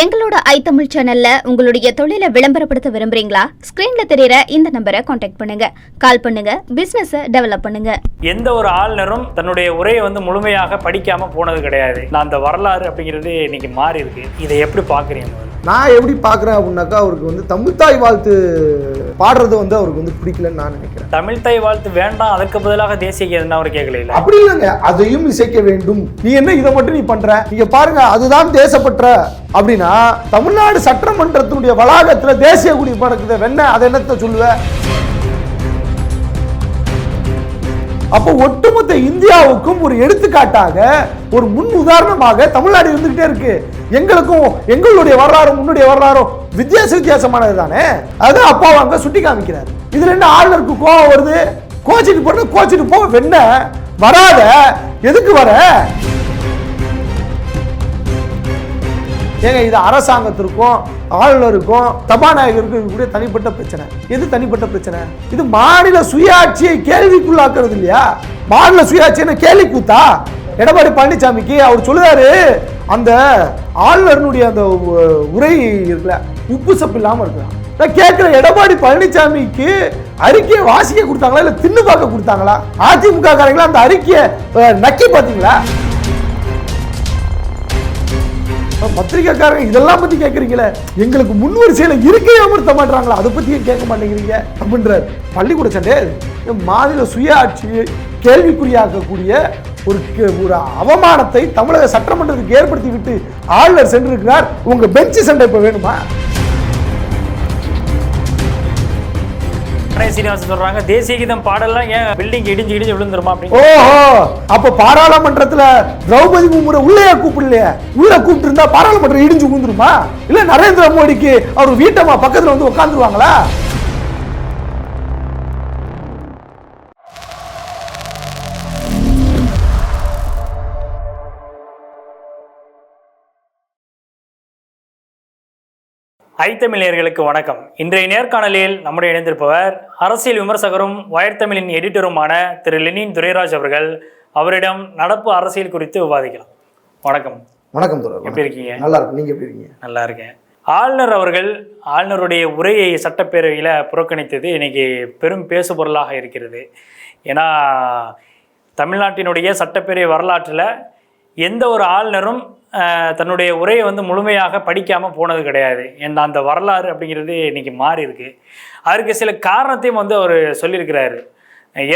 எங்களோட ஐ தமிழ் சேனல்ல உங்களுடைய தொழிலை விளம்பரப்படுத்த விரும்புறீங்களா? ஸ்கிரீன்ல தெரியற இந்த நம்பரை காண்டாக்ட் பண்ணுங்க. கால் பண்ணுங்க. பிசினஸ் டெவலப் பண்ணுங்க. எந்த ஒரு ஆளுநரும் தன்னுடைய உரையை வந்து முழுமையாக படிக்காம போனது கிடையாது. நான் அந்த வரலாறு அப்படிங்கிறது இன்னைக்கு மாறி இருக்கு இதை எப்படி பாக்குறீங்க நான் எப்படி பார்க்குறேன் அப்படின்னாக்கா அவருக்கு வந்து தமிழ்தாய் வாழ்த்து பாடுறது வந்து அவருக்கு வந்து பிடிக்கலன்னு நான் நினைக்கிறேன். தமிழ் தாய் வாழ்த்து வேண்டாம் அதற்கு பதிலாக தேசிய கீதம் அவர் கேட்கல இல்ல அப்படி இல்லைங்க. அதையும் இசைக்க வேண்டும். நீ என்ன இதை மட்டும் நீ பண்ற? நீங்க பாருங்க அதுதான் தேசப்பற்ற. அப்படின்னா தமிழ்நாடு சட்டமன்றத்தினுடைய வளாகத்துல தேசிய கொடி பறக்குது. வெண்ண அதை என்னத்த சொல்லுவ? அப்போ ஒட்டுமொத்த இந்தியாவுக்கும் ஒரு எடுத்துக்காட்டாக ஒரு முன் உதாரணமாக தமிழ்நாடு இருந்துகிட்டே இருக்கு. எங்களுக்கும் எங்களுடைய வரலாறும் உன்னுடைய வரலாறும் வித்தியாச வித்தியாசமானது தானே? அது அப்பா அங்க சுட்டி காமிக்கிறார். இதுல என்ன ஆளுநருக்கு கோவம் வருது? கோச்சிட்டு போட்டு கோச்சிட்டு போ. வெண்ண வராத. எதுக்கு வர? ஏங்க இது அரசாங்கத்திற்கும் ஆளுநருக்கும் சபாநாயகருக்கும் இருக்கக்கூடிய தனிப்பட்ட பிரச்சனை. எது தனிப்பட்ட பிரச்சனை? இது மாநில சுயாட்சியை கேள்விக்குள்ளாக்குறது இல்லையா? மாநில சுயாட்சியை கேள்வி கூத்தா எடப்பாடி பழனிசாமிக்கு அவர் சொல்லுறாரு அந்த ஆளுநருடைய அந்த உரை இருக்குல்ல உப்பு சப்பு இல்லாம இருக்கலாம். நான் கேட்கிறேன் எடப்பாடி பழனிசாமிக்கு அறிக்கையை வாசிக்க கொடுத்தாங்களா இல்ல தின்னு பார்க்க கொடுத்தாங்களா? அதிமுக காரங்களா அந்த அறிக்கையை நக்கி பார்த்தீங்களா? பத்திரிக்கைக்காரங்க இதெல்லாம் பத்தி கேட்குறீங்களே எங்களுக்கு முன் வரிசையில இருக்கே அமர்த்த மாட்டாங்களா அதை பத்தி கேட்க மாட்டேங்கிறீங்க அப்படின்றார். பள்ளிக்கூட சண்டே மாநில மாநில சுயாட்சியை கேள்விக்குறியாக்கக்கூடிய ஒரு ஒரு அவமானத்தை தமிழக சட்டமன்றத்துக்கு ஏற்படுத்தி விட்டு ஆளுநர் சென்றிருக்கிறார். உங்க பெஞ்சு சண்டை இப்ப வேணுமா? சீனிவாசன் சொல்றாங்க. தேசிய கீதம் பாடலாம் ஏன் பில்டிங் இடிஞ்சு இடிஞ்சு விழுந்துருமா அப்படின்னு. ஓஹோ அப்ப பாராளுமன்றத்துல திரௌபதி மும்முறை உள்ளே கூப்பிடலையே. உள்ள கூப்பிட்டு இருந்தா பாராளுமன்றம் இடிஞ்சு விழுந்துருமா? இல்ல நரேந்திர மோடிக்கு அவர் வீட்டம்மா பக்கத்துல வந்து உட்காந்துருவாங்களா ஐத்தமிழர்களுக்கு வணக்கம். இன்றைய நேர்காணலில் நம்முடைய இணைந்திருப்பவர் அரசியல் விமர்சகரும் வயர்த்தமிழின் எடிட்டருமான திரு லெனின் துரைராஜ் அவர்கள். அவரிடம் நடப்பு அரசியல் குறித்து விவாதிக்கலாம். வணக்கம். வணக்கம் எப்படி இருக்கீங்க? நல்லா இருக்கு நீங்க எப்படி இருக்கீங்க? நல்லா இருக்கேன். ஆளுநர் அவர்கள் ஆளுநருடைய உரையை சட்டப்பேரவையில் புறக்கணித்தது இன்னைக்கு பெரும் பேசு பொருளாக இருக்கிறது. ஏன்னா தமிழ்நாட்டினுடைய சட்டப்பேரவை வரலாற்றில் எந்த ஒரு ஆளுநரும் தன்னுடைய உரையை வந்து முழுமையாக படிக்காமல் போனது கிடையாது. என் அந்த வரலாறு அப்படிங்கிறது இன்னைக்கு மாறி இருக்கு. அதற்கு சில காரணத்தையும் வந்து அவர் சொல்லியிருக்கிறாரு.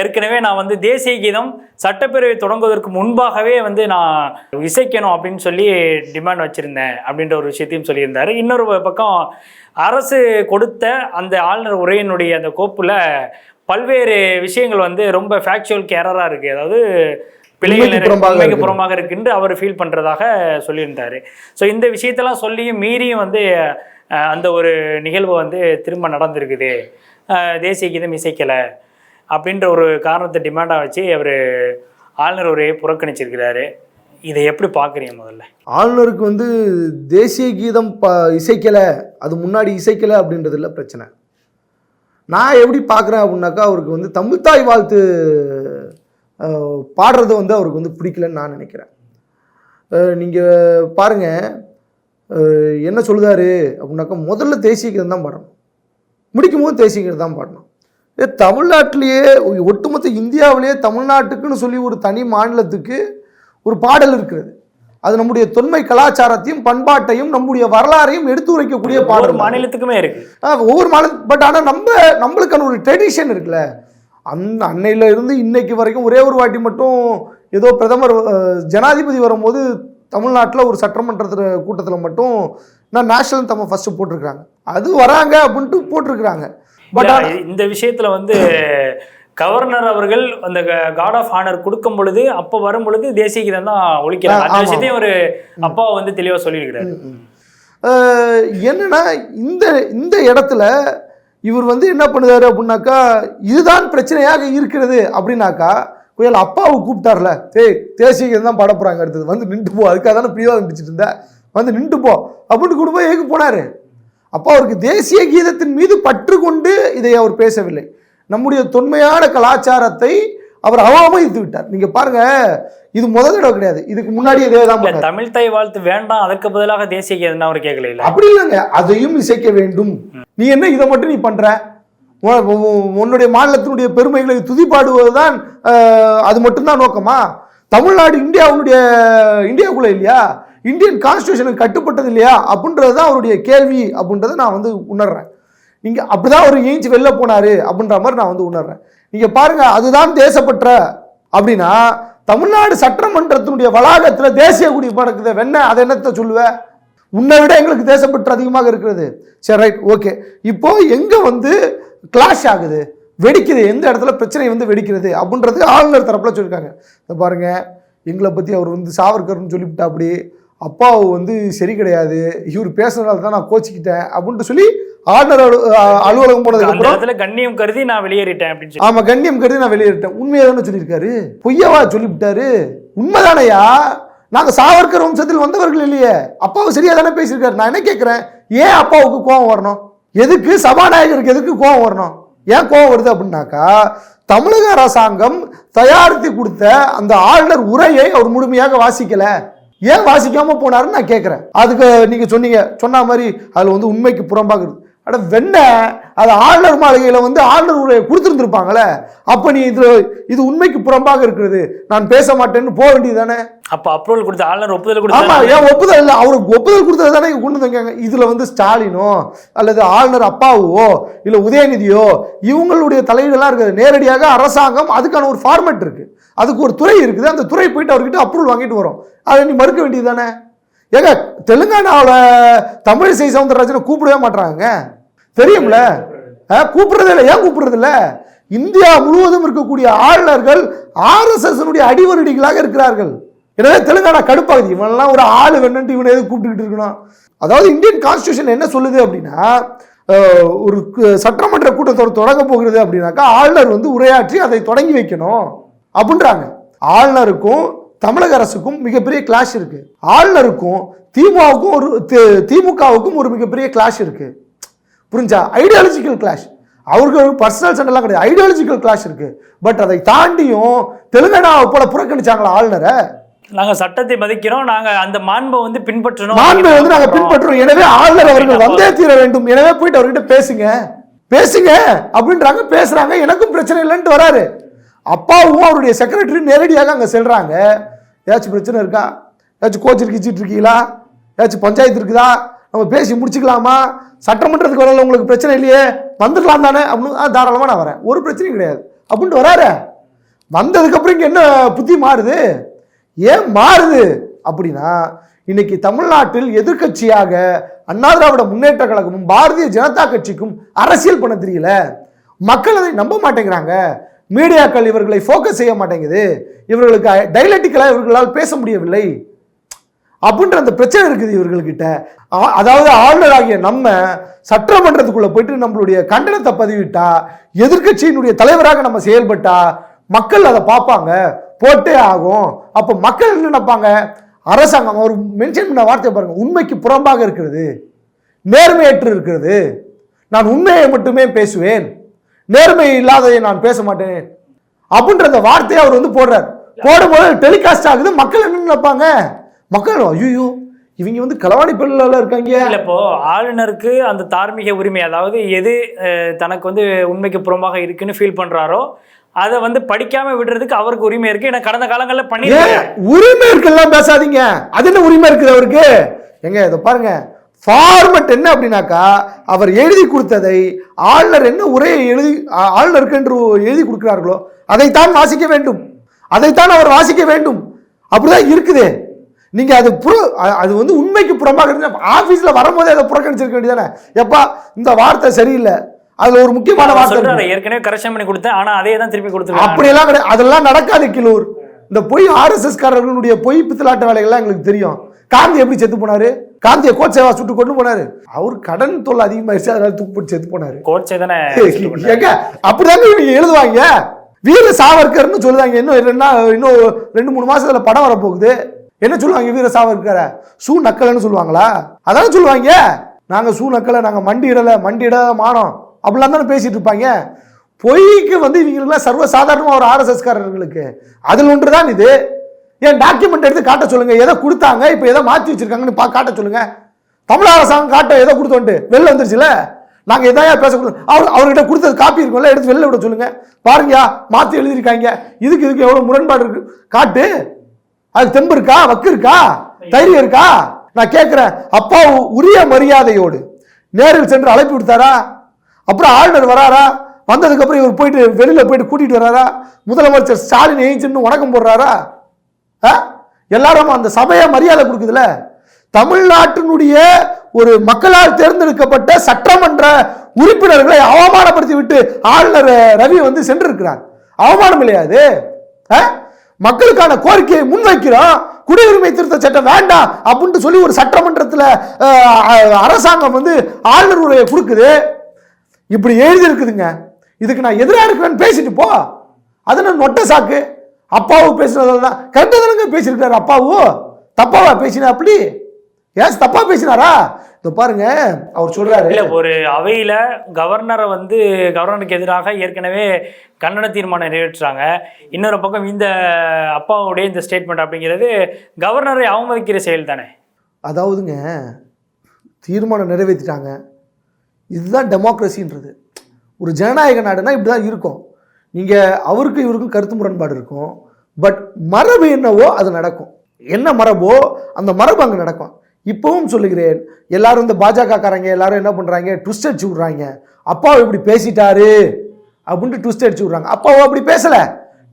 ஏற்கனவே நான் வந்து தேசிய கீதம் சட்டப்பேரவை தொடங்குவதற்கு முன்பாகவே வந்து நான் இசைக்கணும் அப்படின்னு சொல்லி டிமாண்ட் வச்சுருந்தேன் அப்படின்ற ஒரு விஷயத்தையும் சொல்லியிருந்தார். இன்னொரு பக்கம் அரசு கொடுத்த அந்த ஆளுநர் உரையினுடைய அந்த கோப்பில் பல்வேறு விஷயங்கள் வந்து ரொம்ப ஃபேக்சுவல் கேரராக இருக்குது அதாவது பிள்ளைகள் உண்மைக்கு நிறைய- புறம்பாக உண்மைக்கு இருக்கு. புறமாக இருக்குன்னு அவர் ஃபீல் பண்ணுறதாக சொல்லியிருந்தாரு. ஸோ இந்த விஷயத்தெல்லாம் சொல்லியும் மீறியும் வந்து அந்த ஒரு நிகழ்வு வந்து திரும்ப நடந்திருக்குது. தேசிய கீதம் இசைக்கலை அப்படின்ற ஒரு காரணத்தை டிமாண்டாக வச்சு அவர் ஆளுநர் உரையை புறக்கணிச்சிருக்கிறாரு. இதை எப்படி பார்க்குறீங்க முதல்ல? ஆளுநருக்கு வந்து தேசிய கீதம் ப இசைக்கலை அது முன்னாடி இசைக்கலை அப்படின்றதுல பிரச்சனை. நான் எப்படி பார்க்குறேன் அப்படின்னாக்கா அவருக்கு வந்து தமிழ்தாய் வாழ்த்து பாடுறது வந்து அவருக்கு வந்து பிடிக்கலன்னு நான் நினைக்கிறேன். நீங்கள் பாருங்கள் என்ன சொல்லுதாரு அப்படின்னாக்கா முதல்ல தேசிய கீதம் தான் பாடணும். முடிக்கும் போது தேசிய கீதம் தான் பாடணும். ஏ தமிழ்நாட்டிலேயே ஒட்டுமொத்த இந்தியாவிலேயே தமிழ்நாட்டுக்குன்னு சொல்லி ஒரு தனி மாநிலத்துக்கு ஒரு பாடல் இருக்கிறது. அது நம்முடைய தொன்மை கலாச்சாரத்தையும் பண்பாட்டையும் நம்முடைய வரலாறையும் எடுத்து உரைக்கக்கூடிய பாடல். மாநிலத்துக்குமே இருக்கு. ஒவ்வொரு மாநிலம் பட் ஆனால் நம்ம நம்மளுக்கான ஒரு ட்ரெடிஷன் இருக்குல்ல. அந்த அன்னையில இருந்து இன்னைக்கு வரைக்கும் ஒரே ஒரு வாட்டி மட்டும் ஏதோ பிரதமர் ஜனாதிபதி வரும்போது தமிழ்நாட்டில் ஒரு சட்டமன்றத்தில் கூட்டத்தில் மட்டும் நான் நேஷனல் தம்ம ஃபர்ஸ்ட் போட்டிருக்கிறாங்க. அது வராங்க அப்படின்ட்டு போட்டிருக்கிறாங்க. பட் இந்த விஷயத்துல வந்து கவர்னர் அவர்கள் அந்த காட் ஆஃப் ஆனர் கொடுக்கும் பொழுது அப்போ வரும் பொழுது தேசிய கீதம் தான் ஒழிக்கிறாங்க. அந்த. விஷயத்தையும் ஒரு அப்பா வந்து தெளிவா சொல்லியிருக்கிறாரு. என்னன்னா இந்த இந்த இடத்துல இவர் வந்து என்ன பண்ணுறாரு அப்படின்னாக்கா இதுதான் பிரச்சனையாக இருக்கிறது அப்படின்னாக்கா புயல் அப்பாவை கூப்பிட்டார்ல. டேய் தேசிய கீதம் தான் பாட அடுத்தது வந்து நின்று போ. அதுக்காக தானே பிரிவாதம் பிடிச்சிட்டு இருந்தேன் வந்து நின்று போ. அப்படின்னு கொண்டு போய் போனார். போனாரு அப்போ அவருக்கு தேசிய கீதத்தின் மீது பற்று கொண்டு இதை அவர் பேசவில்லை. நம்முடைய தொன்மையான கலாச்சாரத்தை அவர் அவமதித்து விட்டார். நீங்க பாருங்க இது முதல் தடவை கிடையாது. இதுக்கு முன்னாடி இதே தான். தமிழ் தாய் வாழ்த்து வேண்டாம் அதற்கு பதிலாக தேசிய கீதம் அவர் கேட்கல இல்ல. அப்படி இல்லைங்க அதையும் இசைக்க வேண்டும். நீ என்ன இதை மட்டும் நீ உ- உன்னுடைய மாநிலத்தினுடைய பெருமைகளை துதிப்பாடுவதுதான் அஹ், அது மட்டும்தான் நோக்கமா? தமிழ்நாடு இந்தியாவுடைய இந்தியாவுக்குள்ள இல்லையா? இந்தியன் கான்ஸ்டியூஷனுக்கு கட்டுப்பட்டது இல்லையா? அப்படின்றது தான் அவருடைய கேள்வி அப்படின்றத நான் வந்து உணர்றேன். நீங்க அப்படிதான் ஒரு ஏஞ்சி வெளில போனாரு அப்படின்ற மாதிரி நான் வந்து உணர்றேன். நீங்கள் பாருங்கள் அதுதான் தேசப்பற்ற. அப்படின்னா தமிழ்நாடு சட்டமன்றத்தினுடைய வளாகத்தில் தேசிய குடி பறக்குது. வெண்ண அதை என்னத்தை சொல்லுவ? உன்னை விட எங்களுக்கு தேசப்பற்று அதிகமாக இருக்கிறது. சரி ரைட் ஓகே இப்போ எங்கே வந்து கிளாஷ் ஆகுது? வெடிக்குது. எந்த இடத்துல பிரச்சனை வந்து வெடிக்கிறது? அப்படின்றது ஆளுநர் தரப்புல சொல்லியிருக்காங்க. இதை பாருங்கள் எங்களை பற்றி அவர் வந்து சாவர்கர்னு சொல்லிவிட்டா அப்படி அப்பாவை வந்து சரி கிடையாது. இவர் பேசுனதால தான் நான் கோச்சிக்கிட்டேன். அப்படின்ட்டு சொல்லி அஹ் அலுவலகம் போனதுக்கு அப்புறம் கண்ணியம் கருதி நான் வெளியேறிட்டேன் அப்படின்னு ஆமா கண்ணியம் கருதி நான் வெளியேறிட்டேன். உண்மையை தானே சொல்லியிருக்காரு? பொய்யவா சொல்லிவிட்டாரு? உண்மைதானையா? நாங்க சாவர்கர் வம்சத்தில் வந்தவர்கள் இல்லையே. அப்பாவை சரியா தானே பேசியிருக்காரு? நான் என்ன கேட்கிறேன் ஏன் அப்பாவுக்கு கோவம் வரணும்? எதுக்கு சபாநாயகருக்கு எதுக்கு கோவம் வரணும்? ஏன் கோவம் வருது அப்படின்னாக்கா தமிழக அரசாங்கம் தயாரித்து கொடுத்த அந்த ஆளுநர் உரையை அவர் முழுமையாக வாசிக்கல. ஏன் வாசிக்காம போனாருன்னு நான் கேட்கிறேன் அதுக்கு நீங்க சொன்னீங்க சொன்ன மாதிரி அதுல வந்து உண்மைக்கு புறம்பாக இருக்கு அட வெண்ண அது ஆளுநர் மாளிகையில வந்து ஆளுநர் உரையை கொடுத்துருந்துருப்பாங்களே அப்ப நீ இது இது உண்மைக்கு புறம்பாக இருக்கிறது. நான் பேச மாட்டேன்னு போக வேண்டியதானே அப்ப அப்ரூவல் கொடுத்த ஆளுநர் ஒப்புதல் கொடுத்த ஏன் ஒப்புதல் இல்லை? அவருக்கு ஒப்புதல் கொடுத்தது தானே கொண்டு வந்தாங்க இதுல வந்து ஸ்டாலினோ அல்லது ஆளுநர் அப்பாவோ இல்ல உதயநிதியோ இவங்களுடைய தலையீடெல்லாம் இருக்குது. நேரடியாக அரசாங்கம் அதுக்கான ஒரு ஃபார்மேட் இருக்கு. அதுக்கு ஒரு துறை இருக்குது. அந்த துறை போயிட்டு அவர்கிட்ட அப்ரூவல் வாங்கிட்டு வரும். அதை நீ மறுக்க வேண்டியது தானே ஏங்க தெலுங்கானாவில் தமிழிசை சவுந்தரராஜனை கூப்பிடவே மாட்றாங்க தெரியும்ல? ஆ, இல்லை ஏன் கூப்பிடுறது இல்லை இந்தியா முழுவதும் இருக்கக்கூடிய ஆளுநர்கள் ஆர்எஸ்எஸ் அடிவருடிகளாக இருக்கிறார்கள். எனவே தெலுங்கானா கடுப்பாகுது இவனெல்லாம் ஒரு ஆளு வேணுன்ட்டு இவனை எது கூப்பிட்டுக்கிட்டு இருக்கணும்? அதாவது இந்தியன் கான்ஸ்டியூஷன் என்ன சொல்லுது அப்படின்னா ஒரு சட்டமன்ற கூட்டத்தொடர் தொடங்க போகிறது அப்படின்னாக்கா ஆளுநர் வந்து உரையாற்றி அதை தொடங்கி வைக்கணும் அப்படின்றாங்க. ஆளுநருக்கும் தமிழக அரசுக்கும் மிகப்பெரிய கிளாஷ் இருக்கு. ஆளுநருக்கும் திமுகவுக்கும் ஒரு திமுகவுக்கும் ஒரு மிகப்பெரிய கிளாஷ் இருக்குது புரிஞ்சா? ஐடியாலஜிக்கல் கிளாஷ் அவருக்கு பர்சனல் சண்டைலாம் கிடையாது. ஐடியாலஜிக்கல் கிளாஷ் இருக்கு. பட் அதை தாண்டியும் தெலுங்கானாவை போல புறக்கணிச்சாங்களா ஆளுநரை? நாங்க சட்டத்தை மதிக்கிறோம். நாங்க அந்த மாண்பை வந்து பின்பற்றணும். மாண்பை வந்து நாங்க பின்பற்றுறோம் எனவே ஆளுநர் அவர்கள் வந்தே தீர வேண்டும். எனவே போயிட்டு அவர்கிட்ட பேசுங்க. பேசுங்க அப்படின்றாங்க. பேசுறாங்க. எனக்கும் பிரச்சனை இல்லைன்ட்டு வராரு. அப்பாவும் அவருடைய செக்ரட்டரி நேரடியாக அங்க செல்றாங்க. ஏதாச்சும் பிரச்சனை இருக்கா? ஏதாச்சும் கோச்சிட்டு கிச்சிட்டு இருக்கீங்களா? ஏதாச்சும் பஞ்சாயத்து இருக்குதா? நம்ம பேசி முடிச்சுக்கலாமா? சட்டமன்றத்துக்கு வரல உங்களுக்கு பிரச்சனை இல்லையே? வந்துக்கலாம் தானே? அப்படின்னு தாராளமாக நான் வரேன். ஒரு பிரச்சனையும் கிடையாது. அப்படின்ட்டு வராரு? வந்ததுக்கப்புறம் இங்கே என்ன புத்தி மாறுது? ஏன் மாறுது? அப்படின்னா இன்னைக்கு தமிழ்நாட்டில் எதிர்க்கட்சியாக அண்ணா திராவிட முன்னேற்ற கழகமும் பாரதிய ஜனதா கட்சிக்கும் அரசியல் பண்ண தெரியல. மக்கள் அதை நம்ப மாட்டேங்கிறாங்க. மீடியாக்கள் இவர்களை ஃபோக்கஸ் செய்ய மாட்டேங்குது. இவர்களுக்கு டைலட்டிக்கலாக இவர்களால் பேச முடியவில்லை. அப்படின்ற அந்த பிரச்சனை இருக்குது இவர்கள்கிட்ட. அதாவது ஆளுநராகிய நம்ம சட்டமன்றத்துக்குள்ள போயிட்டு நம்மளுடைய கண்டனத்தை பதிவிட்டா எதிர்க்கட்சியினுடைய தலைவராக நம்ம செயல்பட்டா மக்கள் அதை பார்ப்பாங்க. போட்டே ஆகும். அப்போ மக்கள் என்ன நினைப்பாங்க? அரசாங்கம் ஒரு மென்ஷன் பண்ண வார்த்தை பாருங்க. உண்மைக்கு புறம்பாக இருக்கிறது. நேர்மையற்று இருக்கிறது. நான் உண்மையை மட்டுமே பேசுவேன். நேர்மை இல்லாததை நான் பேச மாட்டேன். அப்படின்ற அந்த வார்த்தையை அவர் வந்து போடுறார். போடும்போது டெலிகாஸ்ட் ஆகுது. மக்கள் என்ன நினைப்பாங்க? மக்கள் ஐயோ இவங்க வந்து களவாணி பெண்கள் இருக்காங்க. இல்ல இப்போ ஆளுநருக்கு அந்த தார்மீக உரிமை அதாவது எது தனக்கு வந்து உண்மைக்கு புறம்பாக இருக்குன்னு ஃபீல் பண்றாரோ அதை வந்து படிக்காம விடுறதுக்கு அவருக்கு உரிமை இருக்கு. ஏன்னா கடந்த காலங்கள்ல பண்ணிருக்காங்க உரிமை இருக்குல்லாம் பேசாதீங்க. அது என்ன உரிமை இருக்குது அவருக்கு? எங்க இதை பாருங்க. ஃபார்மட் என்ன அப்படின்னாக்கா அவர் எழுதி கொடுத்ததை ஆளுநர் என்ன உரையை எழுதி ஆளுநருக்கு என்று எழுதி கொடுக்கிறார்களோ அதைத்தான் வாசிக்க வேண்டும். அதைத்தான் அவர் வாசிக்க வேண்டும். அப்படிதான் இருக்குது. நீங்க அது புற அது வந்து உண்மைக்கு புறம்பாக இருந்தா ஆபீஸ்ல வரும்போதே அதை புறக்கணிச்சிருக்க வேண்டியதானே எப்பா இந்த வார்த்தை சரியில்லை. அதுல ஒரு முக்கியமான வார்த்தை. ஏற்கனவே கரெக்ஷன் பண்ணி கொடுத்தேன். ஆனா அதே தான் திருப்பி கொடுத்துருக்காங்க. அப்படியெல்லாம் கிடையாது. அதெல்லாம் நடக்காது கிலூர் இந்த பொய் ஆர்எஸ்எஸ் காரர்களுடைய பொய் பித்தலாட்ட வேலைகள்லாம் எங்களுக்கு தெரியும். காந்தி எப்படி செத்து போனாரு? காந்தியை கோச்சேவா சுட்டு கொண்டு போனாரு. அவர் கடன் தொல்லை அதிகமாயிருச்சு அதனால தூக்கு போட்டு செத்து போனாரு. கோட்சே தானே ஏங்க அப்படிதாங்க இவங்க எழுதுவாங்க. வீர சாவர்கர்னு சொல்லுவாங்க. இன்னும் ரெண்டு இன்னும் ரெண்டு மூணு மாசத்துல படம் வரப்போகுது. என்ன சொல்லுவாங்க வீர சாவர்கரை? சூ நக்கலன்னு சொல்லுவாங்களா? அதானே சொல்லுவாங்க. நாங்க சூ நக்கலை நாங்க மண்டி மண்டிட மண்டி இட அப்படிலாம் தானே பேசிட்டு இருப்பாங்க. பொய்க்கு வந்து இவங்களுக்குலாம் சர்வசாதாரணமாக ஒரு ஆர்எஸ்எஸ்காரர்களுக்கு. அதில் ஒன்று தான் இது. ஏன் டாக்குமெண்ட் எடுத்து காட்ட சொல்லுங்க. எதை கொடுத்தாங்க இப்போ எதை மாற்றி வச்சிருக்காங்கன்னு பா காட்ட சொல்லுங்க. தமிழ் அரசாங்கம் காட்ட எதை கொடுத்தோன்ட்டு? வெளில வந்துருச்சுல? நாங்கள் எதாவது பேசக்கூடாது? அவர் அவர்கிட்ட கொடுத்தது காப்பி இருக்கும்ல எடுத்து வெளில விட சொல்லுங்க. பாருங்கயா மாற்றி எழுதியிருக்காங்க. இதுக்கு இதுக்கு எவ்வளோ முரண்பாடு இருக்கு. காட்டு. அது தெம்பு இருக்கா வக்கு இருக்கா தைரியம் இருக்கா? நான் கேட்குறேன் அப்பா உரிய மரியாதையோடு நேரில் சென்று அழைப்பு விடுத்தாரா? அப்புறம் ஆளுநர் வராரா? வந்ததுக்கப்புறம் இவர் போயிட்டு வெளியில் போயிட்டு கூட்டிகிட்டு வராரா? முதலமைச்சர் ஸ்டாலின் ஏஞ்சின்னு வணக்கம் போடுறாரா? ஆ? எல்லாரும் அந்த சபையை மரியாதை கொடுக்குதுல தமிழ்நாட்டினுடைய ஒரு மக்களால் தேர்ந்தெடுக்கப்பட்ட சட்டமன்ற உறுப்பினர்களை அவமானப்படுத்தி விட்டு ஆளுநர் ரவி வந்து சென்றிருக்கிறார். அவமானம் இல்லையா அது? ஆ? மக்களுக்கான கோரிக்கையை முன்வைக்கிறோம் குடியுரிமை திருத்த சட்டம் வேண்டாம் அப்படின்ட்டு சொல்லி ஒரு சட்டமன்றத்தில் அரசாங்கம் வந்து ஆளுநர் உரையை கொடுக்குது. இப்படி எழுதி இருக்குதுங்க இதுக்கு நான் எதிராக இருக்கிறேன்னு பேசிட்டு போ. அது நான் நொட்ட சாக்கு? அப்பாவு பேசுனதெல்லாம் கரெக்டாக தானங்க பேசியிருக்காரு அப்பாவு தப்பாவா பேசினா அப்படி? ஏன் தப்பா பேசினாரா? இதோ பாருங்க அவர் சொல்றாரு. இல்ல ஒரு அவையில கவர்னரை வந்து கவர்னருக்கு எதிராக ஏற்கனவே கண்டன தீர்மானம் நிறைவேற்றுறாங்க. இன்னொரு பக்கம் இந்த அப்பாவுடைய இந்த ஸ்டேட்மெண்ட் அப்படிங்கிறது கவர்னரை அவமதிக்கிற செயல் தானே அதாவதுங்க தீர்மானம் நிறைவேற்றிட்டாங்க. இதுதான் டெமோக்ரஸின்றது ஒரு ஜனநாயக நாடுனா இப்படி தான் இருக்கும். நீங்கள் அவருக்கும் இவருக்கும் கருத்து முரண்பாடு இருக்கும். பட் மரபு என்னவோ அது நடக்கும். என்ன மரபோ அந்த மரபு அங்கே நடக்கும். இப்போவும் சொல்லுகிறேன் எல்லாரும் இந்த பாஜக காரங்க எல்லாரும் என்ன பண்ணுறாங்க ட்விஸ்ட் அடிச்சு விட்றாங்க. அப்பாவை இப்படி பேசிட்டாரு அப்படின்ட்டு ட்விஸ்ட் அடிச்சு விட்றாங்க. அப்பாவை அப்படி பேசலை.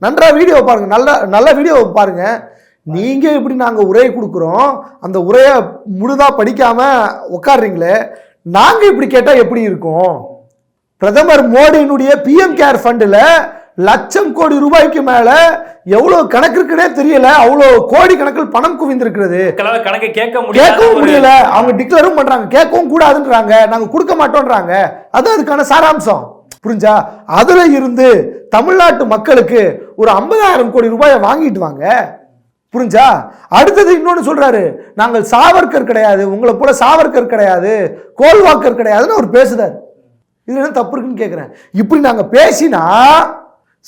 நன்றா வீடியோ பாருங்கள் நல்ல நல்ல வீடியோ பாருங்கள் நீங்கள் இப்படி நாங்கள் உரையை கொடுக்குறோம். அந்த உரையை முழுதாக படிக்காமல் உட்காடுறீங்களே நாங்கள் இப்படி கேட்டால் எப்படி இருக்கும்? பிரதமர் மோடியினுடைய பிஎம் கேர் ஃபண்டில் லட்சம் கோடி ரூபாய்க்கு மேல எவ்வளவு கணக்கு இருக்குன்னே தெரியல. அவ்வளவு கோடி கணக்கில் பணம் குவிந்திருக்கிறது. கணக்கு கேட்க கேட்கவும் முடியல. அவங்க டிக்ளரும் பண்றாங்க. கேட்கவும் கூடாதுன்றாங்க. நாங்க கொடுக்க மாட்டோம்ன்றாங்க அது அதுக்கான சாராம்சம். புரிஞ்சா? அதுல இருந்து தமிழ்நாட்டு மக்களுக்கு ஒரு ஐம்பதாயிரம் கோடி ரூபாயை வாங்கிட்டு வாங்க. புரிஞ்சா? அடுத்தது இன்னொன்னு சொல்றாரு. நாங்கள் சாவர்கர் கிடையாது. உங்களை போல சாவர்கர் கிடையாது. கோல்வாக்கர் கிடையாதுன்னு அவர் பேசுறாரு. இது என்ன தப்பு இருக்குன்னு கேட்கிறேன் இப்படி நாங்க பேசினா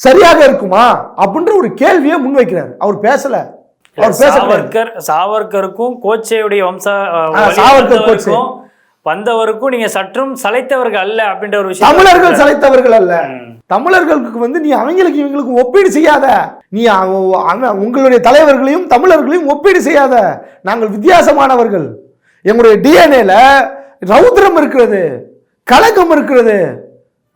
சரியாக இருக்குமா அப்படின்ற ஒரு கேள்வியை முன்வைக்கிறார். அவர் பேசல. அவர். சாவர்கர் சாவர்கருக்கும் கோச்சையுடைய வம்ச சாவர்கர் வந்தவருக்கும் வந்தவருக்கும் நீங்க சற்றும் சளைத்தவர்கள் அல்ல அப்படின்ற ஒரு விஷயம் தமிழர்கள் சளைத்தவர்கள் அல்ல. தமிழர்களுக்கு வந்து நீ அவங்களுக்கு இவங்களுக்கு ஒப்பீடு செய்யாத. நீ உங்களுடைய தலைவர்களையும் தமிழர்களையும் ஒப்பீடு செய்யாத. நாங்கள் வித்தியாசமானவர்கள். எங்களுடைய டிஎன்ஏல ரௌத்ரம் இருக்கிறது கழகம் இருக்கிறது.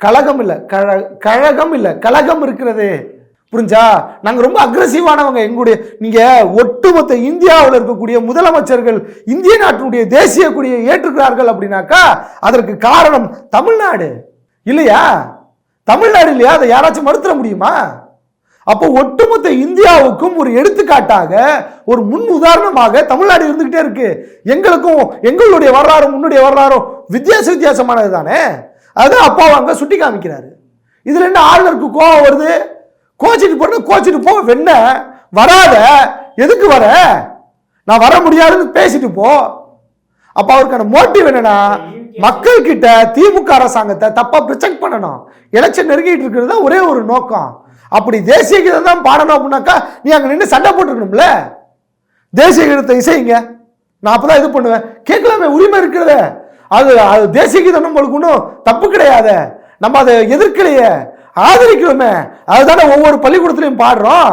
கழகம் இல்லை கழ- கழகம் இல்லை கழகம் இருக்கிறது. புரிஞ்சா? நாங்கள் ரொம்ப அக்ரஸிவானவங்க எங்களுடைய நீங்கள் ஒட்டுமொத்த இந்தியாவில் இருக்கக்கூடிய முதலமைச்சர்கள் இந்திய நாட்டினுடைய தேசிய கொடியை ஏற்றுக்கிறார்கள் அப்படின்னாக்கா அதற்கு காரணம் தமிழ்நாடு. இல்லையா? தமிழ்நாடு இல்லையா? அதை யாராச்சும் மறுத்துட முடியுமா? அப்போ ஒட்டுமொத்த இந்தியாவுக்கும் ஒரு எடுத்துக்காட்டாக ஒரு முன் உதாரணமாக தமிழ்நாடு இருந்துகிட்டே இருக்கு. எங்களுக்கும் எங்களுடைய வரலாறும் முன்னுடைய வரலாறும் வித்தியாச வித்தியாசமானது தானே அதுதான் அப்பாவை அங்கே சுட்டி காமிக்கிறாரு. இதுல என்ன ஆளுநருக்கு கோவம் வருது. கோச்சிட்டு போட்டு கோச்சிட்டு போ வெண்ண. வராத. எதுக்கு வர? நான் வர முடியாதுன்னு பேசிட்டு போ. அப்ப அவருக்கான மோட்டிவ் என்னன்னா மக்கள் கிட்ட திமுக அரசாங்கத்தை தப்பா ப்ரிஜெக்ட் பண்ணணும். எலெக்ஷன் நெருங்கிட்டு இருக்கிறது தான் ஒரே ஒரு நோக்கம். அப்படி தேசிய கீதம் தான் பாடணும் அப்படின்னாக்கா நீ அங்க நின்று சண்டை போட்டுருக்கணும்ல தேசிய கீதத்தை இசைங்க. நான் அப்பதான் இது பண்ணுவேன். கேட்கலாமே உரிமை இருக்கிறதே. அது அது தேசிய கீதம் நம்மளுக்கு ஒன்றும் தப்பு கிடையாது. நம்ம அதை எதிர்க்கலையே. ஆதரிக்கிறோமே. அதுதானே ஒவ்வொரு பள்ளிக்கூடத்துலயும் பாடுறோம்.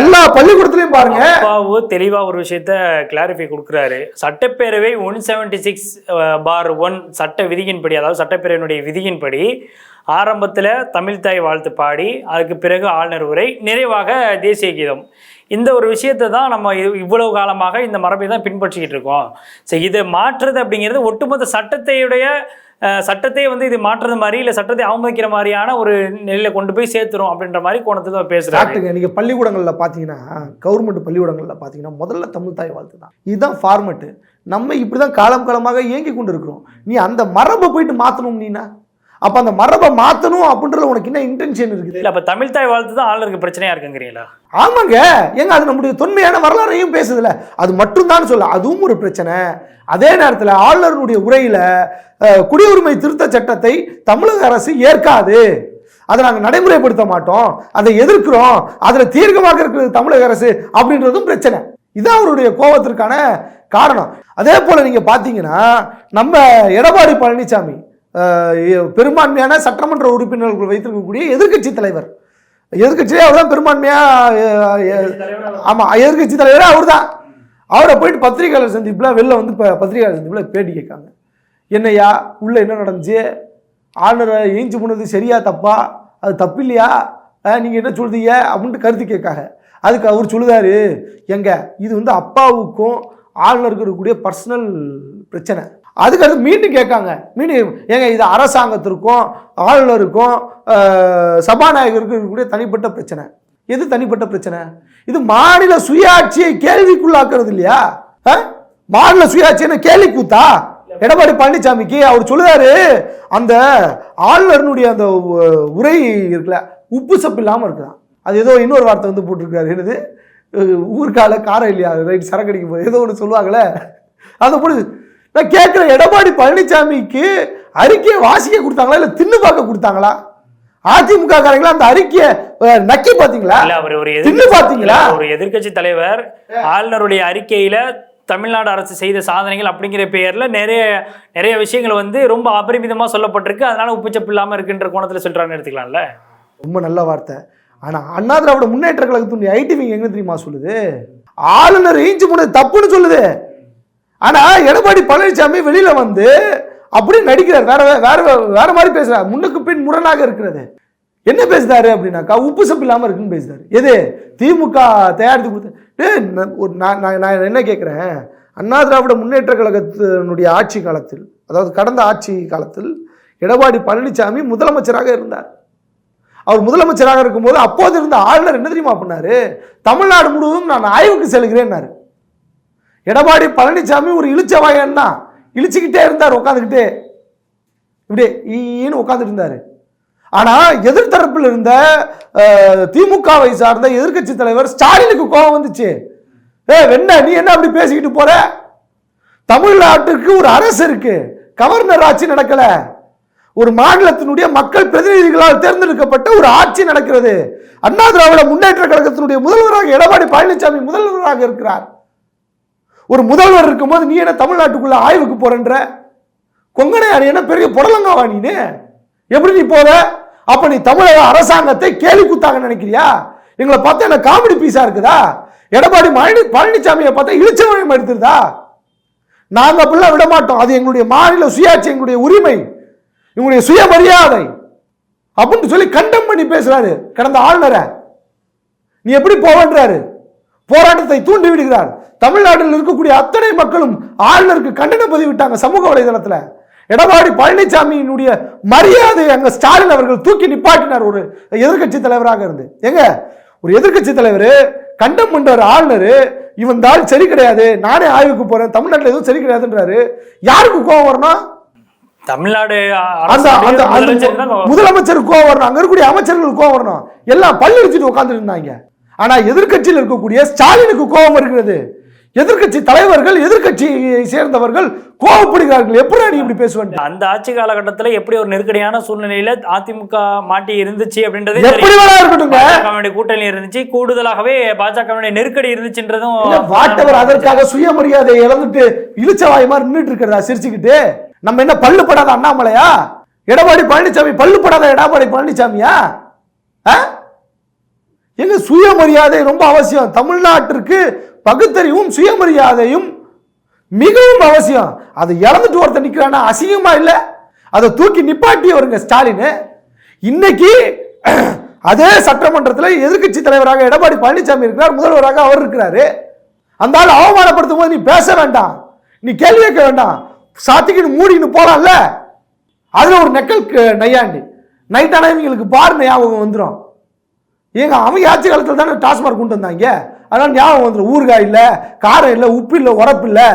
எல்லா பள்ளிக்கூடத்திலையும் பாருங்க. அப்பாவு தெளிவா ஒரு விஷயத்த கிளாரிஃபை கொடுக்குறாரு. சட்டப்பேரவை one seventy six bar one சட்ட விதியின்படி அதாவது சட்டப்பேரவையினுடைய விதியின்படி ஆரம்பத்தில் தமிழ்தாய் வாழ்த்து பாடி அதுக்கு பிறகு ஆளுநர் உரை நிறைவாக தேசிய கீதம். இந்த ஒரு விஷயத்தை தான் நம்ம இவ்வளவு காலமாக இந்த மரபை தான் பின்பற்றிக்கிட்டு இருக்கோம். சரி இதை மாற்றுறது அப்படிங்கிறது ஒட்டுமொத்த சட்டத்தையுடைய சட்டத்தை சட்டத்தையே வந்து இது மாற்றுறது மாதிரி இல்லை சட்டத்தை அவமதிக்கிற மாதிரியான ஒரு நிலையில கொண்டு போய் சேர்த்துரும் அப்படின்ற மாதிரி கோணத்தில் தான் பேசுறாரு. நீங்கள் பள்ளிக்கூடங்களில் பார்த்தீங்கன்னா கவர்மெண்ட் பள்ளிக்கூடங்களில் பார்த்தீங்கன்னா முதல்ல தமிழ் தாய் வாழ்த்து தான். இதுதான் ஃபார்மெட்டு நம்ம இப்படி தான் காலம் காலமாக இயங்கி கொண்டு இருக்கிறோம் நீ அந்த மரபை போயிட்டு மாற்றணும் நீனா அப்ப அந்த மரபை மாத்தணும் அப்படின்றதுல உனக்கு என்ன இன்டென்ஷன் இருக்குது? இல்லை அப்போ தமிழ்தாய் வாழ்த்து தான் ஆளுநருக்கு பிரச்சனையா இருக்குங்கிறீங்களா? ஆமாங்க. ஏங்க அது நம்முடைய தொன்மையான வரலாறையும் பேசுதுல அது மட்டும்தான் சொல்ல அதுவும் ஒரு பிரச்சனை. அதே நேரத்தில் ஆளுநருடைய உரையில குடியுரிமை திருத்த சட்டத்தை தமிழக அரசு ஏற்காது. அதை நாங்கள் நடைமுறைப்படுத்த மாட்டோம். அதை எதிர்க்கிறோம். அதில் தீர்க்கமாக இருக்கிறது தமிழக அரசு அப்படின்றதும் பிரச்சனை. இதான் அவருடைய கோபத்திற்கான காரணம். அதே போல் நீங்கள் பார்த்தீங்கன்னா நம்ம எடப்பாடி பழனிசாமி பெரும்பான்மையான சட்டமன்ற உறுப்பினர்கள் வைத்திருக்கக்கூடிய எதிர்க்கட்சி தலைவர். எதிர்க்கட்சியே அவர் தான் பெரும்பான்மையாக ஆமாம் எதிர்க்கட்சி தலைவரே அவர் தான் அவரை போயிட்டு பத்திரிகையாளர் சந்திப்பில் வெளில வந்து இப்போ பத்திரிகையாளர் சந்திப்பில் பேட்டி கேட்காங்க. என்னய்யா உள்ள என்ன நடந்துச்சு? ஆளுநரை ஏஞ்சி போனது சரியா தப்பா? அது தப்பு இல்லையா நீங்கள் என்ன சொல்றீங்க? அப்படின்ட்டு கருத்து கேட்காங்க. அதுக்கு அவர் சொல்லுதாரு எங்க இது வந்து அப்பாவுக்கும் ஆளுநருக்கு இருக்கக்கூடிய பர்சனல் பிரச்சனை. அதுக்கடுத்து மீண்டும் கேட்காங்க. மீண்டும் ஏங்க இது அரசாங்கத்திற்கும் ஆளுநருக்கும் சபாநாயகருக்கும் இருக்கக்கூடிய தனிப்பட்ட பிரச்சனை. எது தனிப்பட்ட பிரச்சனை? இது மாநில சுயாட்சியை கேள்விக்குள்ளாக்குறது இல்லையா? மாநில சுயாட்சியை கேள்வி கூத்தா எடப்பாடி பழனிசாமிக்கு அவர் சொல்லுவாரு அந்த ஆளுநருடைய அந்த உரை இருக்குல்ல உப்பு சப்பு இல்லாமல் இருக்குதான் அது ஏதோ இன்னொரு வார்த்தை வந்து போட்டிருக்காரு என்னது? ஊர்கால ஊர்க்கால காரம் இல்லையா? ரைட் சரக்கு அடிக்கும் போது ஏதோ ஒன்று சொல்லுவாங்களே. அதை போடு நான் கேட்குறேன் எடப்பாடி பழனிசாமிக்கு அறிக்கையை வாசிக்க கொடுத்தாங்களா? இல்லை தின்னு பார்க்க கொடுத்தாங்களா? அதிமுக காரங்களா அந்த அறிக்கையை நக்கி பார்த்தீங்களா? இல்ல அவர் ஒரு தின்னு பாத்தீங்களா? ஒரு எதிர்க்கட்சி தலைவர் ஆளுநருடைய அறிக்கையில தமிழ்நாடு அரசு செய்த சாதனைகள் அப்படிங்கிற பெயர்ல நிறைய நிறைய விஷயங்கள் வந்து ரொம்ப அபரிமிதமா சொல்லப்பட்டிருக்கு. அதனால உப்புச்சப்பு இல்லாம இருக்குன்ற கோணத்துல சொல்றான்னு எடுத்துக்கலாம்ல? ரொம்ப நல்ல வார்த்தை. ஆனா அண்ணா திராவிட முன்னேற்ற கழகத்தினுடைய ஐடி விங் எங்க தெரியுமா சொல்லுது? ஆளுநர் ஏஞ்சி போனது தப்புன்னு சொல்லுது. ஆனா எடப்பாடி பழனிசாமி வெளியில வந்து அப்படி நடிக்கிறார். வேற வேற வேற மாதிரி பேசுறாரு. முன்னுக்கு பின் முரணாக இருக்கிறது. என்ன பேசுறாரு அப்படின்னாக்கா உப்பு சப்பு இல்லாம இருக்குன்னு பேசுறாரு. எது? திமுக தயாரித்து கொடுத்து நான் ஒரு நான் நான் நான் என்ன கேட்குறேன் அண்ணா திராவிட முன்னேற்ற கழகத்தினுடைய ஆட்சி காலத்தில் அதாவது கடந்த ஆட்சி காலத்தில் எடப்பாடி பழனிசாமி முதலமைச்சராக இருந்தார். அவர் முதலமைச்சராக இருக்கும்போது அப்போது இருந்த ஆளுநர் என்ன தெரியுமா பண்ணாரு? தமிழ்நாடு முழுவதும் நான் ஆய்வுக்கு செல்கிறேன்னாரு. எடப்பாடி பழனிசாமி ஒரு இழிச்சவாயன் தான் இழிச்சுக்கிட்டே இருந்தார் உட்காந்துக்கிட்டே. இப்படி ஈன்னு உட்காந்துட்டு இருந்தார். ஆனால் எதிர்த்தரப்பில் இருந்த திமுகவை சார்ந்த எதிர்க்கட்சி தலைவர் ஸ்டாலினுக்கு கோபம் வந்துச்சு. ஏ வெண்ண நீ என்ன அப்படி பேசிக்கிட்டு போற? தமிழ்நாட்டுக்கு ஒரு அரசு இருக்கு. கவர்னர் ஆட்சி நடக்கல. ஒரு மாநிலத்தினுடைய மக்கள் பிரதிநிதிகளால் தேர்ந்தெடுக்கப்பட்ட ஒரு ஆட்சி நடக்கிறது. அண்ணா திராவிட முன்னேற்ற கழகத்தினுடைய முதல்வராக எடப்பாடி பழனிசாமி முதல்வராக இருக்கிறார். ஒரு முதல்வர் இருக்கும்போது நீ என்ன தமிழ்நாட்டுக்குள்ள ஆய்வுக்கு போறன்ற? கொங்கணையார் என்ன பெரிய புடலங்காவா நீனு? எப்படி நீ போற அப்ப நீ தமிழக அரசாங்கத்தை கேலி குத்தாக நினைக்கிறியா? எங்களை பார்த்தா என்ன காமெடி பீஸா இருக்குதா? எடப்பாடி பழனி பழனிசாமியை பார்த்தா இழிச்சவனம் எடுத்துருதா? நாங்க அப்படிலாம் விட மாட்டோம். அது எங்களுடைய மாநில சுயாட்சி எங்களுடைய உரிமை எங்களுடைய சுயமரியாதை. அப்படின்னு சொல்லி கண்டம் பண்ணி பேசுறாரு. கடந்த ஆளுநரை. நீ எப்படி போவன்றாரு? போராட்டத்தை தூண்டி விடுகிறார். தமிழ்நாட்டில் இருக்கக்கூடிய அத்தனை மக்களும் ஆளுநருக்கு கண்டனம் பதிவிட்டாங்க சமூக வலைதளத்துல. எடப்பாடி பழனிசாமியினுடைய மரியாதை அங்க ஸ்டாலின் அவர்கள் தூக்கி நிப்பாட்டினார் ஒரு எதிர்க்கட்சி தலைவராக இருந்து. எங்க? ஒரு எதிர்க்கட்சி தலைவர் கண்டம் பண்றாரு ஆளுநர் இவன் தாள் சரி கிடையாது நானே ஆய்வுக்கு போறேன் தமிழ்நாட்டில் எதுவும் சரி கிடையாதுன்றாரு. யாருக்கு கோவம் வரணும் தமிழ்நாடு முதலமைச்சர் கோவம் வரணும். அங்க இருக்கக்கூடிய அமைச்சர்களுக்கு கோவம் வரணும். எல்லாம் பள்ளி அடிச்சுட்டு உட்கார்ந்துட்டு இருந்தாங்க. ஆனா எதிர்க்கட்சியில் இருக்கக்கூடிய ஸ்டாலினுக்கு கோபம் இருக்கிறது எதிர்க்கட்சி தலைவர்கள் எதிர்க்கட்சியை சேர்ந்தவர்கள் கோவப்படுகிறார்கள். எப்படி நீ இப்படி பேசுவேன் அந்த ஆட்சி காலகட்டத்துல எப்படி ஒரு நெருக்கடியான சூழ்நிலையில அதிமுக மாட்டி இருந்துச்சு அப்படின்றதே எப்படி வேணா பாஜகவினுடைய கூட்டணி இருந்துச்சு. கூடுதலாகவே பாஜகவினுடைய நெருக்கடி இருந்துச்சுன்றதும் வாட்டவர் அதற்காக சுயமரியாதை இழந்துட்டு இழிச்சவாய் மாதிரி நின்றுட்டு இருக்கிறதா? சிரிச்சுக்கிட்டு. நம்ம என்ன பல்லு படாத அண்ணாமலையா? எடப்பாடி பழனிசாமி பல்லு படாத எடப்பாடி பழனிசாமியா? எங்க சுயமரியாதை ரொம்ப அவசியம். தமிழ்நாட்டிற்கு பகுத்தறிவும் சுயமரியாதையும் மிகவும் அவசியம். அதை இறந்துட்டு ஒருத்தர் நிக்கிறானா அசிங்கமா இல்லை? அதை தூக்கி நிப்பாட்டி வருங்க ஸ்டாலின். இன்னைக்கு அதே சட்டமன்றத்தில் எதிர்க்கட்சி தலைவராக எடப்பாடி பழனிசாமி இருக்கிறார் முதல்வராக அவர் இருக்கிறாரு. அந்த ஆள் அவமானப்படுத்தும் போது நீ பேச வேண்டாம். நீ கேள்வி கேட்க வேண்டாம். சாத்திக்கிட்டு மூடின்னு போறான்ல அதுல ஒரு நெக்கல் க- நையாண்டி. நைட் ஆனா இவங்களுக்கு பாரு ஞாபகம் வந்துடும் ஏங்க அவங்க ஆட்சி காலத்தில் தானே டாஸ்மார்க் கொண்டு வந்தாங்க? அதனால் ஞாபகம் வந்துடும் ஊறுகாய் இல்லை காரம் இல்லை உப்பு இல்லை உரப்பு இல்லை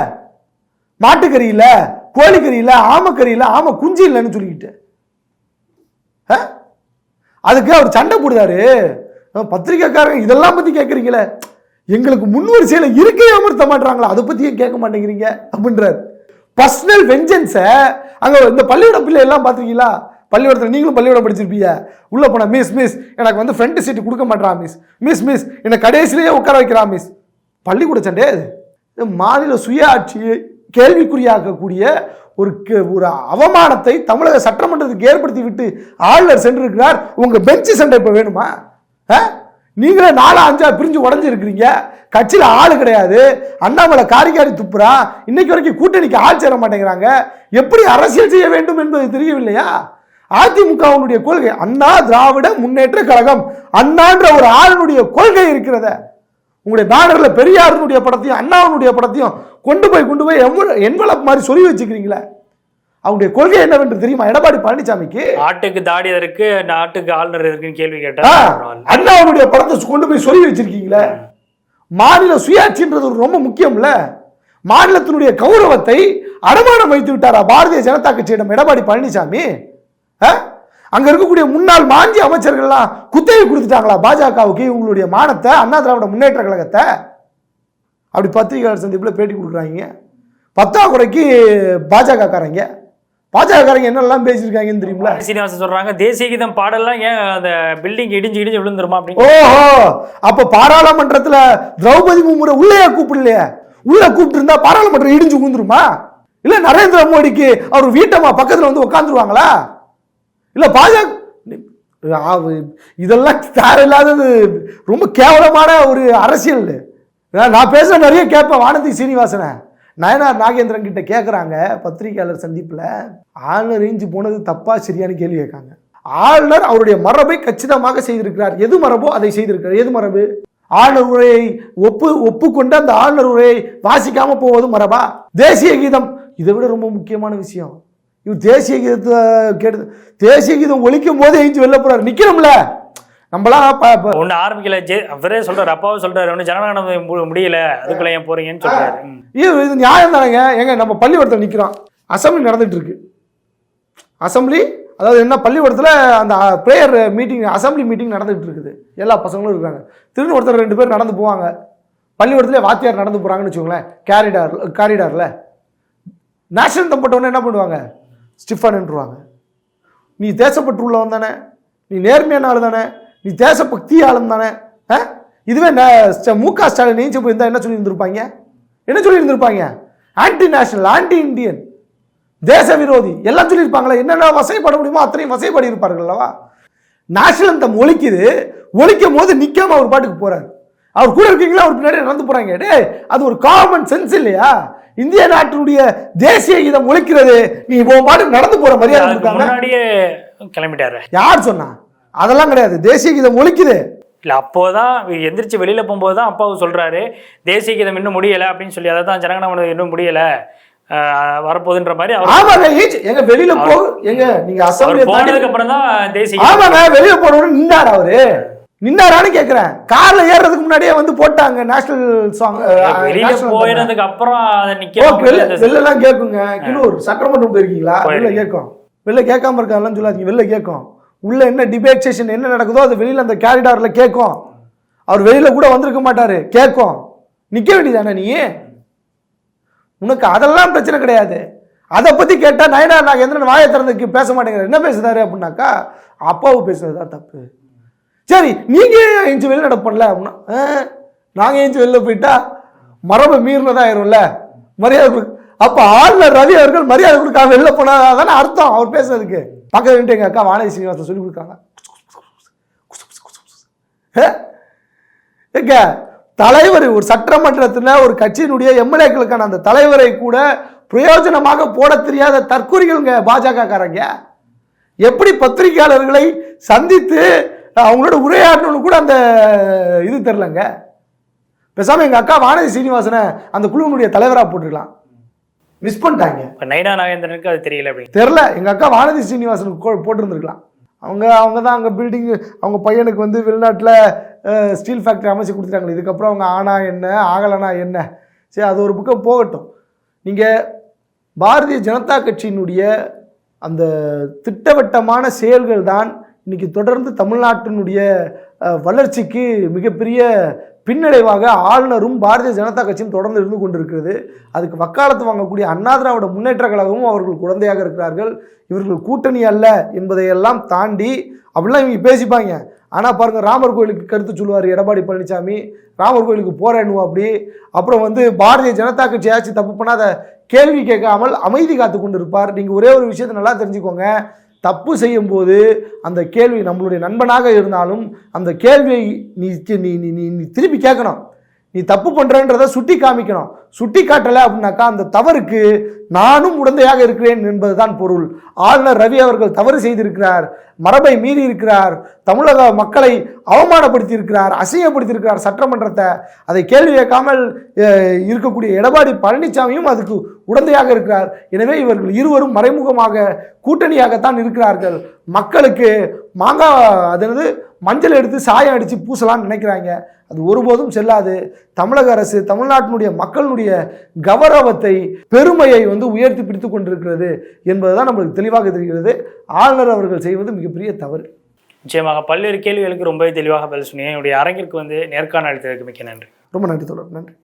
மாட்டுக்கறி இல்லை கோழிக்கறி இல்லை ஆமக்கறி இல்லை ஆமை குஞ்சு இல்லைன்னு சொல்லிக்கிட்டு. ஆ? அதுக்கு அவர் சண்டை போடுறாரு. பத்திரிக்கைக்காரங்க இதெல்லாம் பத்தி கேட்குறீங்களே எங்களுக்கு முன்வரிசையில் இருக்கே அமர்த்த மாட்டாங்களா அதை பத்தி கேட்க மாட்டேங்கிறீங்க? அப்படின்றார். பர்சனல் வெஞ்சன்ஸை அங்கே இந்த பள்ளியோட பிள்ளை எல்லாம் பார்த்துருக்கீங்களா பள்ளிக்கூடத்தில் நீங்களும் பள்ளிக்கூடம் படிச்சிருப்பீங்க. உள்ளே போனால் மிஸ் மிஸ் எனக்கு வந்து ஃப்ரண்ட் சீட்டு கொடுக்க மாட்டான் மிஸ் மிஸ் மிஸ் என்னை கடைசியிலேயே உட்கார வைக்கிறா மிஸ் பள்ளிக்கூட சண்டே இது மாநில சுயாட்சியை கேள்விக்குறியாக்கக்கூடிய ஒரு கே- ஒரு அவமானத்தை தமிழக சட்டமன்றத்துக்கு ஏற்படுத்தி விட்டு ஆளுநர் சென்றிருக்கிறார். உங்கள் பெஞ்சு சண்டை இப்போ வேணுமா? ஆ? நீங்களே நாலா அஞ்சா பிரிஞ்சு உடஞ்சிருக்கிறீங்க. கட்சியில் ஆள் கிடையாது. அண்ணாமலை காரிக்காரி துப்புறான் இன்னைக்கு வரைக்கும் கூட்டணிக்கு ஆள் சேர மாட்டேங்கிறாங்க. எப்படி அரசியல் செய்ய வேண்டும் என்பது தெரியவில்லையா? அதிமுகவினுடைய கொள்கை அண்ணா திராவிட முன்னேற்ற கழகம் அண்ணான்ற ஒரு ஆளுனுடைய கொள்கை இருக்கிறத உங்களுடைய பேனர்ல பெரியாருடைய படத்தையும் அண்ணாவுடைய படத்தையும் கொண்டு போய் கொண்டு போய் என்வலப் மாதிரி சொல்லி வச்சுக்கிறீங்களே? அவங்களுடைய கொள்கை என்னவென்று தெரியுமா? எடப்பாடி பழனிசாமிக்கு ஆட்டுக்கு தாடி இருக்கு நாட்டுக்கு ஆளுநர் இருக்குன்னு கேள்வி ஆ, கேட்டார் அண்ணாவுடைய படத்தை கொண்டு போய் சொல்லி வச்சிருக்கீங்களே? மாநில சுயாட்சின்றது ரொம்ப முக்கியம்ல. மாநிலத்தினுடைய கௌரவத்தை அடமானம் வைத்து விட்டாரா பாரதிய ஜனதா கட்சியிடம் எடப்பாடி பழனிசாமி? அங்க இருக்கக்கூடிய முன்னாள் மாஞ்சி அமைச்சர்கள்லாம் குத்தகை கொடுத்துட்டாங்களா பாஜகவுக்கு? இவங்களுடைய மானத்தை அண்ணா திராவிட முன்னேற்ற கழகத்தை? அப்படி பத்திரிகையாளர் சந்திப்புல பேட்டி கொடுக்குறாங்க. பத்தாக்குறைக்கு பாஜக காரங்க பாஜக காரங்க என்னெல்லாம் பேசியிருக்காங்கன்னு தெரியுங்களா சீனிவாசன் சொல்றாங்க தேசிய கீதம் பாடலாம் ஏன் அந்த பில்டிங் இடிஞ்சு இடிஞ்சு விழுந்துருமா அப்படின்னு ஓஹோ! அப்ப பாராளுமன்றத்துல திரௌபதி மும்முறை உள்ளே கூப்பிடலையே. உள்ள கூப்பிட்டு இருந்தா பாராளுமன்றம் இடிஞ்சு விழுந்துருமா? இல்ல நரேந்திர மோடிக்கு அவர் வீட்டம்மா பக்கத்துல வந்து உட்காந்துருவாங்களா இல்லை பாஜக ஆ- இதெல்லாம் தேவையில்லாதது ரொம்ப கேவலமான ஒரு அரசியல். நான் நான் நிறைய கேட்பேன். வானதி சீனிவாசனை. நயனார் நாகேந்திரன் கிட்ட கேட்குறாங்க பத்திரிகையாளர் சந்திப்பில். ஆளுநர் ரேஞ்சு போனது தப்பா சரியான்னு கேள்வி கேட்காங்க. ஆளுநர் அவருடைய மரபை கச்சிதமாக செய்திருக்கிறார். எது மரபோ அதை செய்திருக்கிறார். எது மரபு? ஆளுநர் உரையை ஒப்பு ஒப்புக்கொண்டு அந்த ஆளுநர் உரையை வாசிக்காம போவது மரபா? தேசிய கீதம். இதை விட ரொம்ப முக்கியமான விஷயம். இவர் தேசிய கீதத்தை கேட்டு தேசிய கீதம் ஒழிக்கும் போது எழுந்து வெளில போறாரு. நிக்கிறோம்ல நம்மளாம் ஒண்ணு ஆரம்பிக்கல. ஜே அவரே சொல்றாரு அப்பாவும் சொல்றாரு ஒண்ணு ஜனநாயகம் முடியல. அதுக்குள்ள ஏன் போறீங்கன்னு சொல்றாரு. இது இது நியாயம் தானேங்க. ஏங்க நம்ம பள்ளிக்கூடத்தில் நிற்கிறோம் அசம்பிளி நடந்துட்டு இருக்கு அசம்பிளி அதாவது என்ன பள்ளிக்கூடத்தில் அந்த ப்ரேயர் மீட்டிங் அசம்பிளி மீட்டிங் நடந்துட்டு இருக்குது எல்லா பசங்களும் இருக்காங்க. திரும்ப ஒருத்தர் ரெண்டு பேர் நடந்து போவாங்க. பள்ளிக்கூடத்துல வாத்தியார் நடந்து போகிறாங்கன்னு வச்சுக்கோங்களேன். கேரிடார் காரிடாரில் நேஷனல் தம்பட்டவொன்னே என்ன பண்ணுவாங்க? ஸ்டிஃபானுன்றுவாங்க நீ தேசப்பற்று உள்ளவன் தானே நீ நேர்மையான ஆள் தானே நீ தேசபக்தி ஆளும் தானே ஆ? இதுவே ஸ்ட- மு க ஸ்டாலின் நீச்சு போயிருந்தா என்ன சொல்லியிருந்திருப்பாங்க? என்ன சொல்லியிருந்துருப்பாங்க? ஆன்டி நேஷனல் ஆன்டி இந்தியன் தேச விரோதி எல்லாம் சொல்லியிருப்பாங்களா என்னென்ன வசைப்பட முடியுமோ அத்தனையும் வசைப்படி இருப்பார்கள் அல்லவா? நேஷனல் அந்தம் ஒழிக்குது ஒழிக்கும் போது நிற்காம அவர் பாட்டுக்கு போகிறார் அவர் கூட இருக்கீங்களா? அவர் பின்னாடி நடந்து போகிறாங்க டே அது ஒரு காமன் சென்ஸ் இல்லையா? இந்திய நாட்டினுடைய தேசிய கீதம் ஒழிக்கிறது. நீ உன் பாட்டுக்கு நடந்து போற மரியாதை முன்னாடியே கிளம்பிட்டாரு. யார் சொன்னா? அதெல்லாம் கிடையாது. தேசிய கீதம் ஒழிக்குது. இல்ல அப்போதான் எந்திரிச்சு வெளியில போகும்போது தான் அப்பாவும் சொல்றாரு தேசிய கீதம் இன்னும் முடியல அப்படின்னு சொல்லி அதை தான் ஜனகணமன இன்னும் முடியல. வரப்போகுதுன்ற மாதிரி ஆமாங்க எங்க வெளியில போ எங்க நீங்க அசம்பிளி போனதுக்கு அப்புறம் தான் தேசிய ஆமாங்க வெளிய போனவரு நின்னாரா அவரு. நின்னாரான்னு கேக்குறேன். கார்ல ஏறுறதுக்கு முன்னாடியே வந்து போட்டாங்க நேஷனல் சாங் போயினதுக்கு அப்புறம் வெளிலலாம் கேட்குங்க கிலூர் சட்டமன்றம் போயிருக்கீங்களா? வெளில. கேட்கும். வெளில கேட்காம இருக்காங்கலாம் சொல்லாதீங்க. வெளில கேட்கும். உள்ள என்ன டிபேட் செஷன் என்ன நடக்குதோ அது வெளியில அந்த கேரிடார்ல கேட்கும். அவர் வெளியில கூட வந்திருக்க மாட்டாரு. கேட்கும். நிக்க வேண்டியதானே நீ? உனக்கு அதெல்லாம் பிரச்சனை கிடையாது. அதை பத்தி கேட்டா நயனா நாகேந்திரன் வாயை திறந்துக்கு பேச மாட்டேங்கிறார். என்ன பேசுறாரு அப்படின்னாக்கா அப்பாவு பேசுறதுதான் தப்பு. சரி நீங்கள் ஏன் எஞ்சி வெளியில் நடப்படல அப்படின்னா "ஆ, எஞ்சி வெளில போயிட்டா மரபை மீறினதா ஆயிரும்ல? மரியாதை கொடு. அப்போ ஆளுநர் ரவி அவர்கள் மரியாதை கொடுக்க வெளில போனாதானே அர்த்தம் அவர் பேசுறதுக்கு. பக்கத்து நின்று எங்கள் அக்கா வானதி சீனிவாசன் சொல்லி கொடுக்காங்க ஏ? ஏங்க தலைவர் ஒரு சட்டமன்றத்தில் ஒரு கட்சியினுடைய எம்எல்ஏக்களுக்கான அந்த தலைவரை கூட பிரயோஜனமாக போட தெரியாத தற்கொலைகள்ங்க பாஜக காரங்க எப்படி பத்திரிகையாளர்களை சந்தித்து அவங்களோட உரையாடணும்னு கூட அந்த இது தெரிலங்க பேசாம எங்க அக்கா வானதி சீனிவாசனை அந்த குழுவினுடைய தலைவரா போட்டுருக்கலாம். மிஸ் பண்ணிட்டாங்க. இப்ப நைனா நாகேந்திரனுக்கு அது தெரியல அப்படின்னு. தெரில எங்கள் அக்கா வானதி சீனிவாசனுக்கு போட்டிருந்திருக்கலாம். அவங்க அவங்க தான் அங்கே பில்டிங் அவங்க பையனுக்கு வந்து வெளிநாட்டில் ஸ்டீல் ஃபேக்ட்ரி அமைச்சு கொடுத்துட்டாங்க இதுக்கப்புறம் அவங்க ஆனா என்ன ஆகலைனா என்ன? சரி அது ஒரு பக்கம் போகட்டும். நீங்கள் பாரதிய ஜனதா கட்சியினுடைய அந்த திட்டவட்டமான செயல்கள் தான் இன்றைக்கி தொடர்ந்து தமிழ்நாட்டினுடைய வளர்ச்சிக்கு மிகப்பெரிய பின்னடைவாக ஆளுநரும் பாரதிய ஜனதா கட்சியும் தொடர்ந்து இருந்து கொண்டிருக்கிறது. அதுக்கு வக்காலத்து வாங்கக்கூடிய அண்ணா திராவிட முன்னேற்ற கழகமும் அவர்கள் குழந்தையாக இருக்கிறார்கள். இவர்கள் கூட்டணி அல்ல என்பதையெல்லாம் தாண்டி அப்படிலாம் இவங்க பேசிப்பாங்க. ஆனால் பாருங்க ராமர் கோயிலுக்கு கருத்து சொல்லுவார் எடப்பாடி பழனிசாமி ராமர் கோயிலுக்கு போறேன்னுவா அப்படி. அப்புறம் வந்து பாரதிய ஜனதா கட்சி ஆட்சி தப்பு பண்ணாத கேள்வி கேட்காமல் அமைதி காத்து கொண்டு இருப்பார் நீங்கள் ஒரே ஒரு விஷயத்தை நல்லா தெரிஞ்சுக்கோங்க. தப்பு செய்யும்போது அந்த கேள்வி நம்மளுடைய நண்பனாக இருந்தாலும் அந்த கேள்வியை நீ நீ நீ நீ திருப்பி கேட்கணும். நீ தப்பு பண்ணுறன்றத சுட்டி காமிக்கணும். சுட்டி காட்டலை அப்படின்னாக்கா அந்த தவறுக்கு நானும் உடந்தையாக இருக்கிறேன் என்பதுதான் பொருள். ஆளுநர் ரவி அவர்கள் தவறு செய்திருக்கிறார் மரபை மீறி இருக்கிறார் தமிழக மக்களை அவமானப்படுத்தி இருக்கிறார் அசிங்கப்படுத்தி இருக்கிறார் சட்டமன்றத்தை. அதை கேள்வி கேட்காமல் இருக்கக்கூடிய எடப்பாடி பழனிசாமியும் அதுக்கு உடந்தையாக இருக்கிறார். எனவே இவர்கள் இருவரும் மறைமுகமாக கூட்டணியாகத்தான் இருக்கிறார்கள். மக்களுக்கு மாங்கா அதாவது மஞ்சள் எடுத்து சாயம் அடித்து பூசலாம்னு நினைக்கிறாங்க. அது ஒருபோதும் செல்லாது. தமிழக அரசு தமிழ்நாட்டினுடைய மக்களுடைய கௌரவத்தை பெருமையை வந்து உயர்த்தி பிடித்து கொண்டிருக்கிறது என்பதுதான் நம்மளுக்கு தெளிவாக தெரிகிறது. ஆளுநர் அவர்கள் செய்வது மிகப்பெரிய தவறு. நிச்சயமாக பல்வேறு கேள்விகளுக்கு ரொம்பவே தெளிவாக பதில் சொன்னீங்க. என்னுடைய அரங்கிற்கு வந்து நேர்காணல் அளித்ததற்கு மிக்க நன்றி. ரொம்ப நன்றி தொடர் நன்றி.